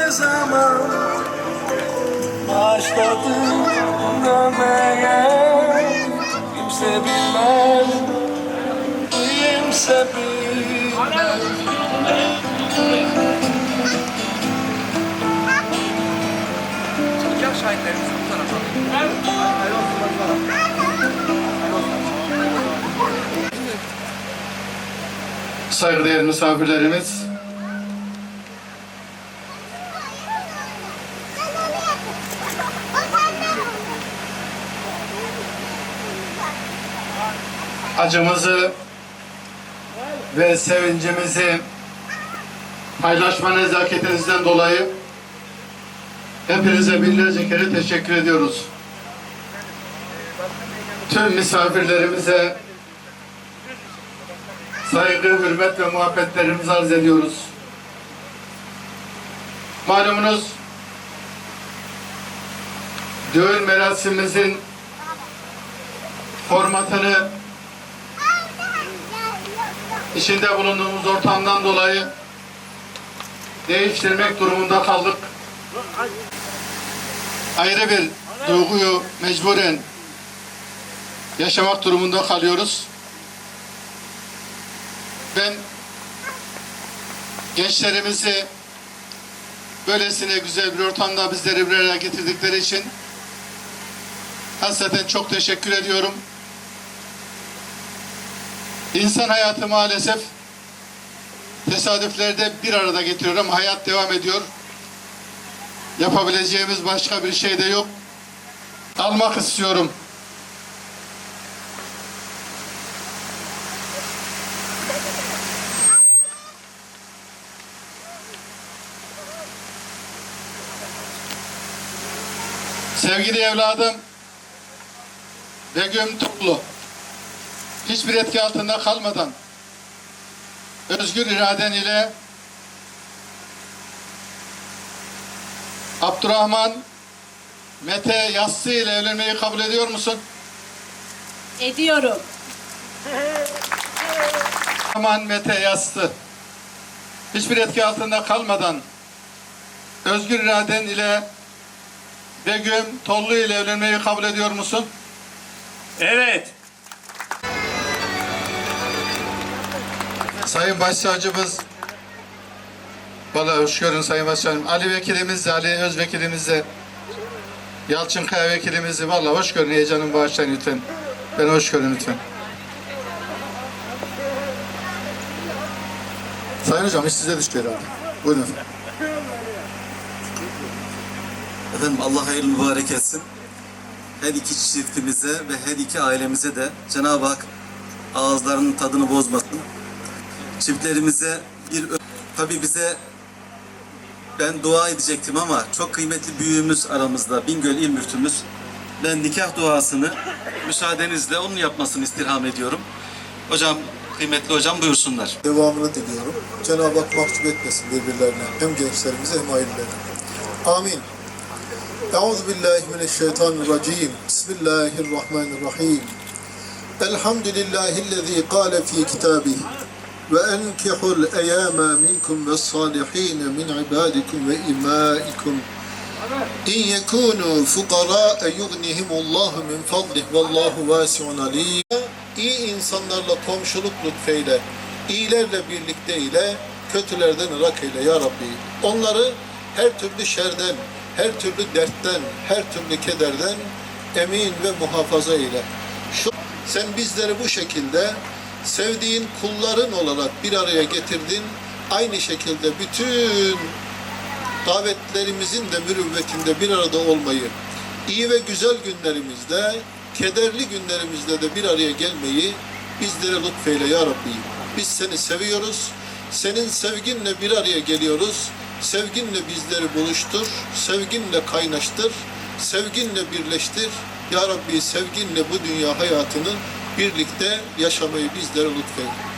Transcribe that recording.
Ne zaman başladım dönmeye Kimse bilmez Kimse bilmez. Saygıdeğer misafirlerimiz, acımızı ve sevincimizi paylaşma nezaketinizden dolayı hepinize binlerce kere teşekkür ediyoruz. Tüm misafirlerimize saygı, hürmet ve muhabbetlerimizi arz ediyoruz. Malumunuz düğün merasimimizin formatını içinde bulunduğumuz ortamdan dolayı değiştirmek durumunda kaldık. Ayrı bir duyguyu mecburen yaşamak durumunda kalıyoruz. Ben gençlerimizi böylesine güzel bir ortamda bizleri bir araya getirdikleri için hasreten çok teşekkür ediyorum. İnsan hayatı maalesef tesadüflerde bir arada getiriyor ama hayat devam ediyor. Yapabileceğimiz başka bir şey de yok. Almak istiyorum. Sevgili evladım Begüm Toplu hiçbir etki altında kalmadan özgür iraden ile Abdurrahman Mete Yassı ile evlenmeyi kabul ediyor musun? Ediyorum. Abdurrahman Mete Yassı hiçbir etki altında kalmadan özgür iraden ile Begüm Tollu ile evlenmeyi kabul ediyor musun? Evet. Sayın Başsavcımız Valla hoş görün Sayın Başkanım. Ali Vekilimiz de, Ali Özvekilimiz de Yalçın Kaya Vekilimizi valla hoş görün. Heyecanın bağışlayın lütfen. Ben hoş görün lütfen. Sayın Hocam iş size düştü herhalde. Buyurun efendim. Efendim Allah hayırlı mübarek etsin. Her iki çiftimize ve her iki ailemize de Cenab-ı Hak ağızlarının tadını bozmasın. Çiftlerimize bir tabi bize ben dua edecektim ama çok kıymetli büyüğümüz aramızda Bingöl İl Müftümüz. Ben nikah duasını müsaadenizle onun yapmasını istirham ediyorum. Hocam, kıymetli hocam buyursunlar. devamını diliyorum. Cenab-ı Hak mahcup etmesin birbirlerine. Hem gençlerimize hem ailelerine. Amin. Euzu billahi mineşşeytanirracim. Bismillahirrahmanirrahim. Elhamdülillahillezî kâle fî kitâbih eyyâmâ minkum ve sâlihîne min ibâdikum ve imâikum İn yekûnû fukarâe yugnihimullahu min fadlih vallahu vâsi'un alîm. İyi insanlarla komşuluk lütfeyle, iyilerle birlikte ile, kötülerden ırak eyle ya Rabbi. Onları her türlü şerden, her türlü dertten, her türlü kederden emin ve muhafaza eyle. Şu, sen bizleri bu şekilde sevdiğin kulların olarak bir araya getirdin. Aynı şekilde bütün davetlerimizin de mürüvvetinde bir arada olmayı, iyi ve güzel günlerimizde, kederli günlerimizde de bir araya gelmeyi bizlere lütfeyle ya Rabbi. Biz seni seviyoruz, senin sevginle bir araya geliyoruz. Sevginle bizleri buluştur, sevginle kaynaştır, sevginle birleştir. Ya Rabbi sevginle bu dünya hayatını birlikte yaşamayı bizlere lütfeyle.